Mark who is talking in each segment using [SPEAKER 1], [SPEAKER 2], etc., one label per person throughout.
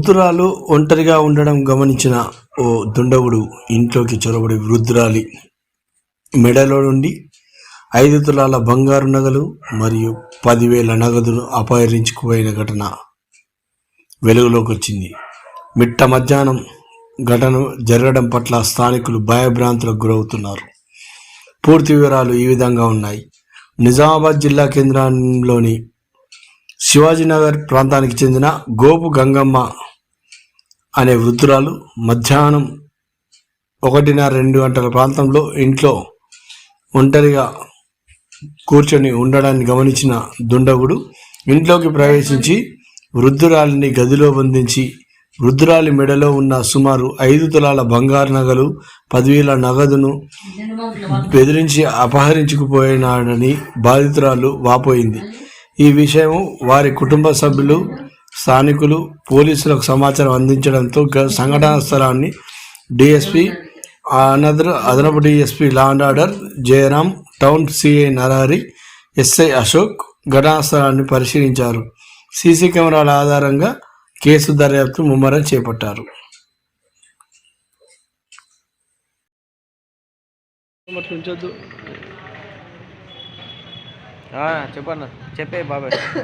[SPEAKER 1] వృద్ధురాలు ఒంటరిగా ఉండడం గమనించిన ఓ దుండగుడు ఇంట్లోకి చొరబడి వృద్ధురాలి మెడలో నుండి ఐదు తులాల బంగారు నగలు మరియు పదివేల నగదును అపహరించుకుపోయిన ఘటన వెలుగులోకి వచ్చింది మిట్ట మధ్యాహ్నం ఘటన జరగడం పట్ల స్థానికులు భయభ్రాంతులకు గురవుతున్నారు. పూర్తి వివరాలు ఈ విధంగా ఉన్నాయి. నిజామాబాద్ జిల్లా కేంద్రంలోని శివాజీనగర్ ప్రాంతానికి చెందిన గోపు గంగమ్మ అనే వృద్ధురాలు మధ్యాహ్నం ఒకటిన్నర రెండు గంటల ప్రాంతంలో ఇంట్లో ఒంటరిగా కూర్చొని ఉండడాన్ని గమనించిన దుండగుడు ఇంట్లోకి ప్రవేశించి వృద్ధురాలిని గదిలో బంధించి వృద్ధురాలి మెడలో ఉన్న సుమారు ఐదు తులాల బంగారు నగలు పదివేల నగదును బెదిరించి అపహరించుకుపోయినాడని బాధితురాలు వాపోయింది. ఈ విషయం వారి కుటుంబ సభ్యులు స్థానికులు పోలీసులకు సమాచారం అందించడంతో గ- సంఘటనా స్థలాన్ని డిఎస్పీ అనదర్ అదనపు DSP law and order Jayaram town CI Narahari SI Ashok ఘటనా స్థలాన్ని పరిశీలించారు. సీసీ కెమెరాల ఆధారంగా కేసు దర్యాప్తు ముమ్మరం చేపట్టారు.
[SPEAKER 2] చెప్పన్న. చెప్పే బాబాయ్.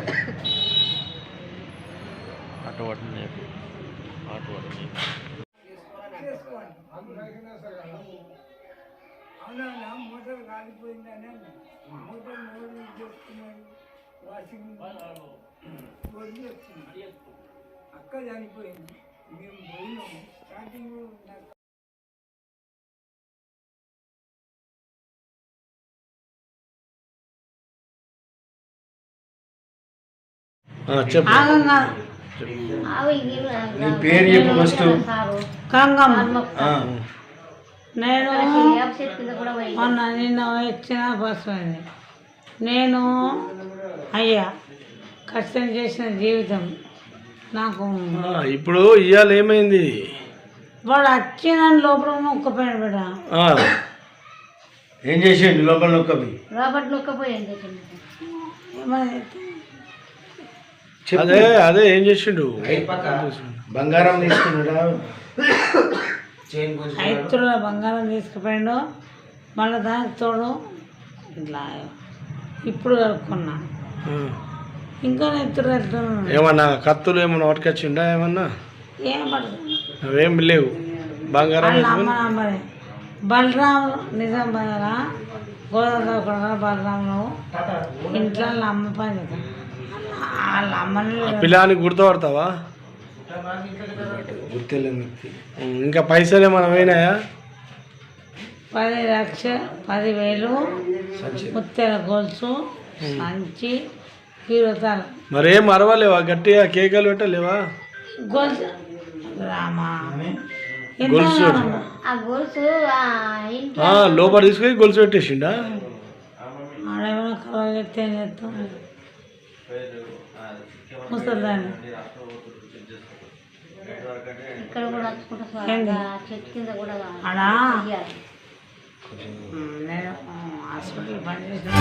[SPEAKER 2] పట్టుని చెప్పు. అటు పట్టుని చెప్పు.
[SPEAKER 3] అవునా మోటార్ కాలిపోయిందని మోటార్ మోడల్ చేస్తున్నారు వాషింగ్ వచ్చింది అక్క చనిపోయింది మేము పోయినాము స్టార్టింగ్
[SPEAKER 1] చెప్పు
[SPEAKER 4] నీ పేరు చెప్పు ఫస్ట్
[SPEAKER 5] నేను మొన్న నిన్న వచ్చిన బస్సు అయింది నేను అయ్యా కష్టం చేసిన జీవితం నాకు
[SPEAKER 1] ఇప్పుడు ఇవాళ ఏమైంది?
[SPEAKER 5] వాడు వచ్చి నన్ను లోపల మొక్కపోయిన బిడ్డ.
[SPEAKER 1] ఆ,
[SPEAKER 4] ఏం చేసేయండి లోపల నొక్కవి
[SPEAKER 6] రాబర్ట్ నొక్కపోయింది
[SPEAKER 5] ఏమని
[SPEAKER 1] అదే అదే ఏం చేసిండు?
[SPEAKER 4] బంగారం తీసుకున్నాడా?
[SPEAKER 5] బంగారం తీసుకుపోయిండు. మళ్ళీ దానికి తోడు ఇట్లా ఇప్పుడు కలుపుకున్నా. ఇంకా వెళ్తున్నాను
[SPEAKER 1] ఏమన్నా కత్తులు ఏమన్నా పట్టుకొచ్చిండా ఏమన్నా?
[SPEAKER 5] ఏం
[SPEAKER 1] అవేం లేవు. బంగారం
[SPEAKER 5] బలరాములు నిజం బదరా గోదావరి బలరాములు ఇంట్లో వాళ్ళ అమ్మ పని
[SPEAKER 1] పిల్లానికి గుర్తుపడతావా? ఉం, ఇంకా పైసలు ఏమైనా పోయినాయా?
[SPEAKER 5] పది లక్ష పదివేలు ముత్తెల గొలుసు సంచి కీరతాలు
[SPEAKER 1] మరి ఏం అరవలేవా? గట్టిగా కేకలు పెట్టలేవా?
[SPEAKER 5] గొలుసు. రామా.
[SPEAKER 1] గొలుసు
[SPEAKER 5] కావాలి?
[SPEAKER 6] ఆ గొలుసు ఆ ఇంట్లో
[SPEAKER 1] ఆ, లోపల తీసుకొని గొలుసు పెట్టేసిండా?
[SPEAKER 5] ఆడేమైనా ముసలిదాన్ని
[SPEAKER 6] ఇక్కడ కూడా? చెట్టు కింద కూడా ఇయ్యాలి.
[SPEAKER 5] నేను హాస్పిటల్ పనిచేసిన